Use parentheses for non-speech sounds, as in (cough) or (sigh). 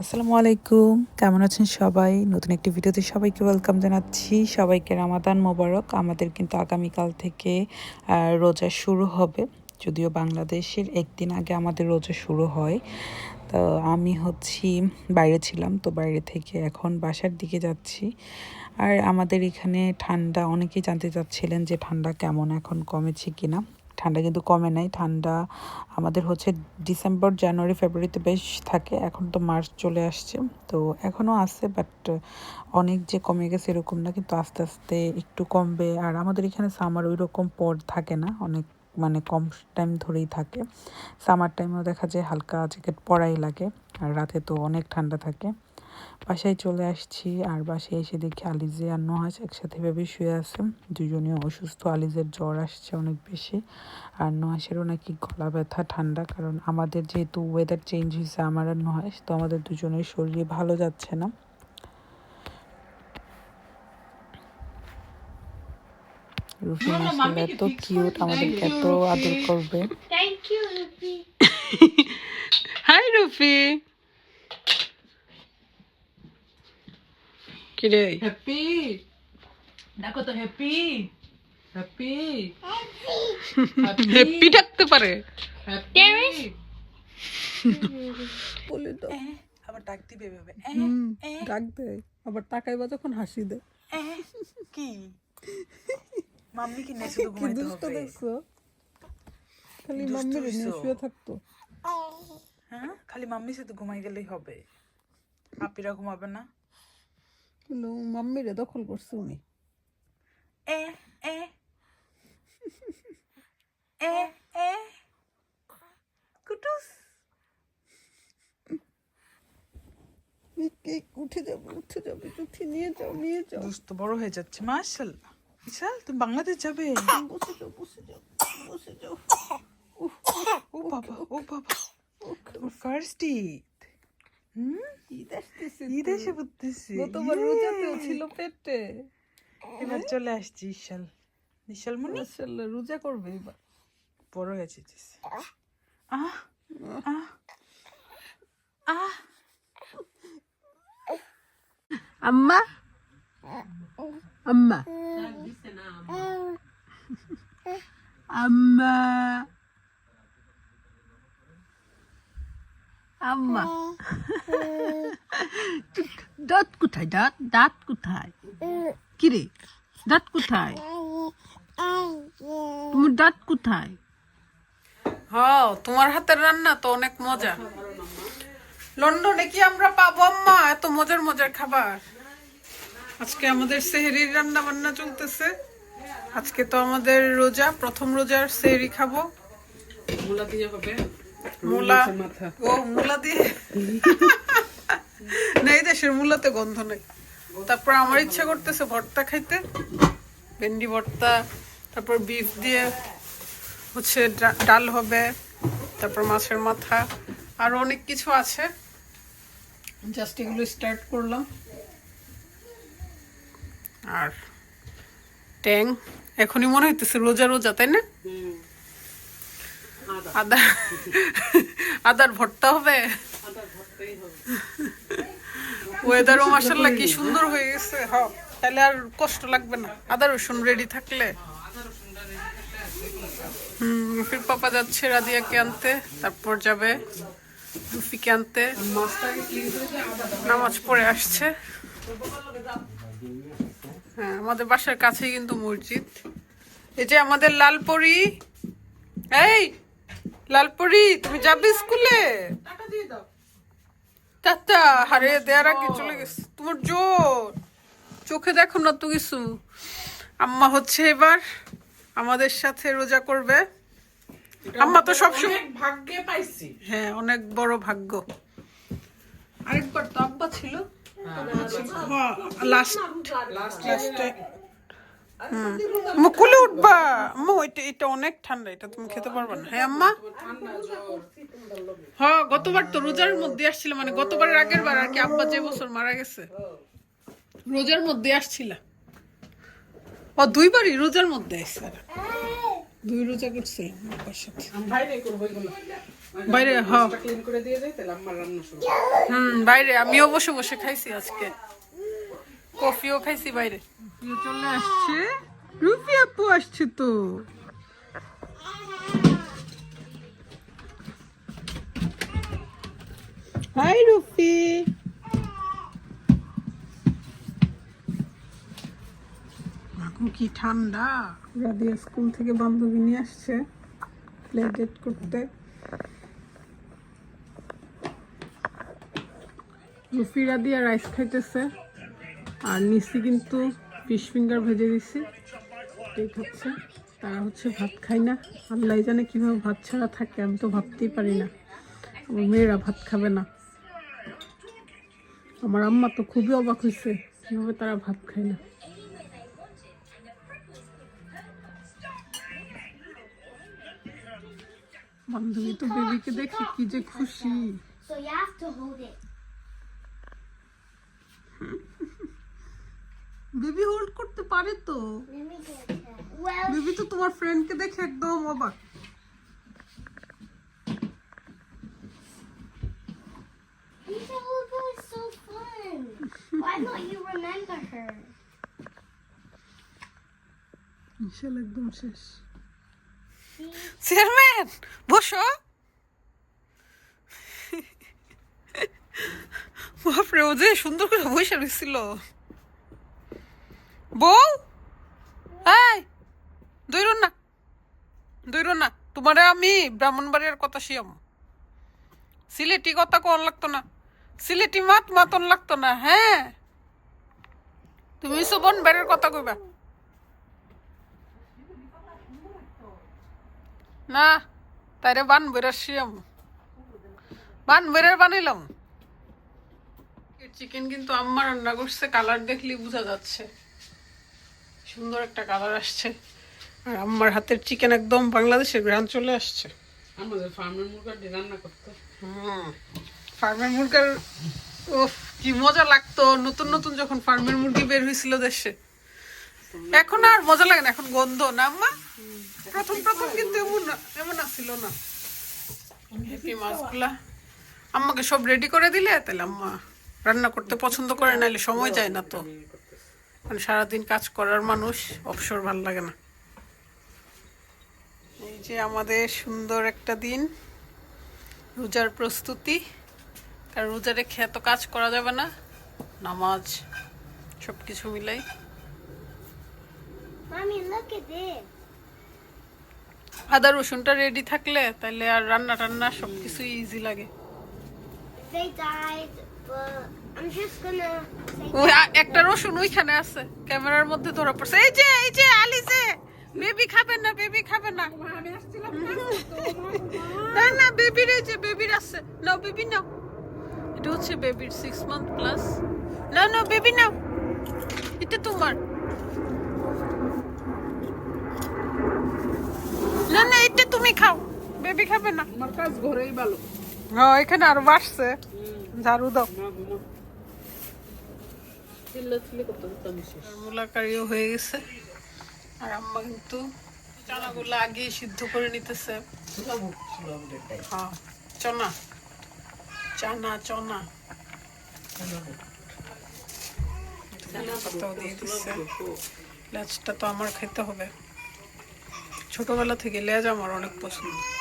আসসালামু আলাইকুম। কেমন আছেন সবাই? নতুন একটি ভিডিওতে সবাইকে ওয়েলকাম জানাচ্ছি। সবাইকে রামাদান মোবারক। আমাদের কিন্তু আগামীকাল থেকে রোজা শুরু হবে। যদিও বাংলাদেশের একদিন আগে আমাদের রোজা শুরু হয়। তো আমি হচ্ছি, বাইরে ছিলাম। তো বাইরে থেকে এখন বাসার দিকে যাচ্ছি। আর আমাদের এখানে ঠান্ডা, অনেকেই জানতে চাচ্ছিলেন যে ঠান্ডা কেমন, এখন কমেছে কিনা। ঠান্ডা কিন্তু কমে নাই। ঠান্ডা আমাদের হচ্ছে ডিসেম্বর, জানুয়ারি, ফেব্রুয়ারিতে বেশ থাকে, এখন তো মার্চ চলে আসছে। তো এখনও আছে বাট অনেক যে কমে গেছে এরকম না, কিন্তু আস্তে আস্তে একটু কমবে। আর আমাদের এখানে সামার ওই রকম পর থাকে না, অনেক মানে কম টাইম ধরেই থাকে। সামার টাইমেও দেখা যায় হালকা জ্যাকেট পরাই লাগে, আর রাতে তো অনেক ঠান্ডা থাকে। বাসায় চলে আসছি আর বাসায় এসে দেখি আলিজে আর নহাজ একসাথে ভেবে শুয়ে আছে। দুজনে অসুস্থ। আলিজের জ্বর আসছে অনেক বেশি আর নহাসেরও নাকি গলা ব্যথা ঠান্ডা কারণ আমাদের যেহেতু ওয়েদার চেঞ্জ হয়েছে আমার আর নহাস তো আমাদের দুজনের শরীরে ভালো যাচ্ছে না। রুফি এত কিউট আমাদেরকে এত আদর করবে. হাই রুফি (laughs) কিরে হ্যাপি দেখো তো হ্যাপি হ্যাপি হ্যাপি ডাকতে পারে বলে দাও। আবার ডাক দিবে এভাবে। ডাক দে। আবার তাকাইবা যখন হাসি দে। কি? (laughs) মাম্মি কি শুধু কি ঘুমাইতে হবে? দেখছ? খালি নিয়ে হইছো। শুয়ে থাকতো। হ্যাঁ? খালি মাম্মি শুধু ঘুমাই গেলেই হবে। আপিরা ঘুমাবে না। কিন্তু মাম্মিরে দখল করছে উনি। এ এ। এ এ। কুটুস। এই, এই, উঠে যাবে উঠে যাবে উঠে নিয়ে যাও নিয়ে যাও। বড় হয়ে যাচ্ছে মাশাল্লাহ বিশাল তুমি বাংলাদেশ যাবে? বসে যাও বসে যাও বসে যাও। ও বাবা ও বাবা। ফার্স্ট ঈদ। এসে পড়তেছে গতবার রোজাতেও ছিল পেটে। এবার চলে আসছি ইশাল ইশাল মনে রোজা করবে এবার। বড় হয়েছে আহ আহ আহ। আম্মা? আম্মা। আম্মা। আম্মা। দাঁত কোথায়? দাঁত দাঁত কোথায়? কিরে? দাঁত কোথায়? তোমার দাঁত কোথায়? হ্যাঁ তোমার হাতের রান্না তো অনেক মজা। লন্ডনে কি আমরা পাবো আম্মা? এত মজার মজার খাবার। আজকে আমাদের সেহরির রান্না বান্না চলতেছে। আজকে তো আমাদের রোজা প্রথম রোজার সেহরি খাব। মূলা দিয়ে হবে। মূলা ও মূলা দিয়ে? নেই দেশের মূলাতে গন্ধ নেই। তারপর আমার ইচ্ছা করতেছে ভর্তা খাইতে। ভেন্ডি ভর্তা তারপর বিফ দিয়ে হচ্ছে ডাল হবে তারপর মাছের মাথা আর অনেক কিছু আছে। জাস্ট এগুলো স্টার্ট করলাম। আর ট্যাং এখনই মনে হইতেছে রোজা রোজা তাই না? আদা, আদার ভর্তা হবে? ওয়েদারও মাসাল্লাহ কি সুন্দর হয়ে গেছে। হ, তাহলে আর কষ্ট লাগবে না। আদা, রসুন রেডি থাকলে। হুম, রুফির পাপা যাচ্ছে রাদিয়াকে আনতে, তারপর যাবে রুফিকে আনতে। নামাজ পড়ে আসছে। হ্যাঁ আমাদের বাসার কাছেই কিন্তু মসজিদ। এই যে আমাদের লালপরি। এই! লালপরি তুমি যাবে স্কুলে? টাটা হারে দেয়ার আগে চলে গেছে। তোমার জোর চোখে দেখো না তো কিছু। আম্মা হচ্ছে এবার আমাদের সাথে রোজা করবে। আম্মা তো সবসময় ভাগ্যে পাইছি। হ্যাঁ অনেক বড় ভাগ্য। আরেকবার তো আব্বা ছিল। হ্যাঁ লাস্ট লাস্টে মুকুলে উঠবা। আম্মা ওইটা এটা অনেক ঠান্ডা এটা তুমি খেতে পারবে না। হ্যাঁ আম্মা? হ্যাঁ গতবার তো রোজার মধ্যে আসছিল মানে গতবারের আগের বার আর কি আব্বা যে বছর মারা গেছে রোজার মধ্যে আসছিল। ও দুইবারই রোজার মধ্যে আসছে দুই রোজা করছে আব্বার সাথে। বাইরে করব এগুলো। বাইরে হ্যাঁ ক্লিন করে দিয়ে যাই তাহলে আমার রান্না শুরু হুম বাইরে আমিও বসে বসে খাইছি আজকে। কফিও খাইছি বাইরে। চলে আসছে। রুফি আপু আসছে তো। হাই, রুফি। কি ঠান্ডা। রাদিয়া স্কুল থেকে বান্ধবী নিয়ে আসছে প্লে ডেট করতে। রুফিরা দিয়ে রাইস খাইতেছে। আর নিচে কিন্তু ফিশ ফিঙ্গার ভেজে দিছি। ঠিক হচ্ছে তারা হচ্ছে ভাত খায় না। আল্লাহ জানে কীভাবে ভাত ছাড়া থাকে, আমি তো ভাবতেই পারি না। আমার মেয়েরা ভাত খাবে না। আমার আম্মা তো খুবই অবাক হয়েছে, কীভাবে তারা ভাত খায় না। বান্ধবী তো বেবিকে দেখে কি যে খুশি। So you have to hold it. Baby hold করতে পারে তো? বেবি তো তোমার ফ্রেন্ডকে দেখে একদম অবাক। Lisa Lupo is so fun. Why don't you remember her? বিশাল একদম শেষ। চেয়ারম্যান বসো। বাপরে ও যে সুন্দর করে বসে রয়েছিল বউ? এই দৈর না। দৈর না, তোমারে আমি ব্রাহ্মণবাড়িয়ার কথা শিয়াম। সিলেটি কথা কোন লাগতো না? সিলেটি মাত মাতন লাগতো না হ্যাঁ? তুমি সবন বেড়ের কথা কইবা। না, তাইরে বান বেড়ার শিয়াম। বান বেড়ের বানাইলাম চিকেন কিন্তু আমার রান্না করছে কালার দেখলেই বোঝা যাচ্ছে। সুন্দর একটা কালার আসছে। আর আম্মার হাতের চিকেন একদম বাংলাদেশের গ্রাম চলে আসছে। আমাদের ফার্মের মুরগি রান্না করতো। হুম ফার্মের মুরগার ও কি মজা লাগতো। নতুন নতুন যখন ফার্মের মুরগি বের হয়েছিল দেশে। এখন আর মজা লাগে না এখন গন্ধ না আম্মা? প্রথম প্রথম কিন্তু এমন এমন আসছিল না। এই মাছগুলা আম্মাকে সব রেডি করে দিলে তাহলে আম্মা রান্না করতে পছন্দ করে নাহলে সময় যায় না তো। মানে সারাদিন কাজ করার মানুষ অবসর ভালো লাগে না। এই যে আমাদের সুন্দর একটা দিন রোজার প্রস্তুতি। কারণ রোজা রেখে এত কাজ করা যাবে না নামাজ সব কিছু মিলাই. আদা রসুনটা রেডি থাকলে তাহলে আর রান্না টান্না সব কিছুই ইজি লাগে। They died, but ওই একটা রসুন ওইখানে আছে ক্যামেরার মধ্যে ধরা পড়ছে। এই যে এই যে আলি যে বেবি খাবে না বেবি খাবে না। না না বেবির এই যে বেবির আছে। নাও বেবি নাও। এটা হচ্ছে বেবির সিক্স মান্থ প্লাস না না বেবি নাও। এটা তোমার। না না এটা তুমি খাও। বেবি খাবে না। আমার কাজ ঘরেই ভালো। হ্যাঁ এখানে আরও বাড়ছে। ঝাড়ু দাও। মা ঘুমা চিল্লা চিল্লি করতে করতে আমি শেষ। মূলা হয়ে গেছে। আর আম্মা কিন্তু চানাগুলো আগে সিদ্ধ করে নিতেছে। হ্যাঁ চনা। চানা চনা। লেজটা তো আমার খেতে হবে। ছোটবেলা থেকে লেজ আমার অনেক পছন্দ।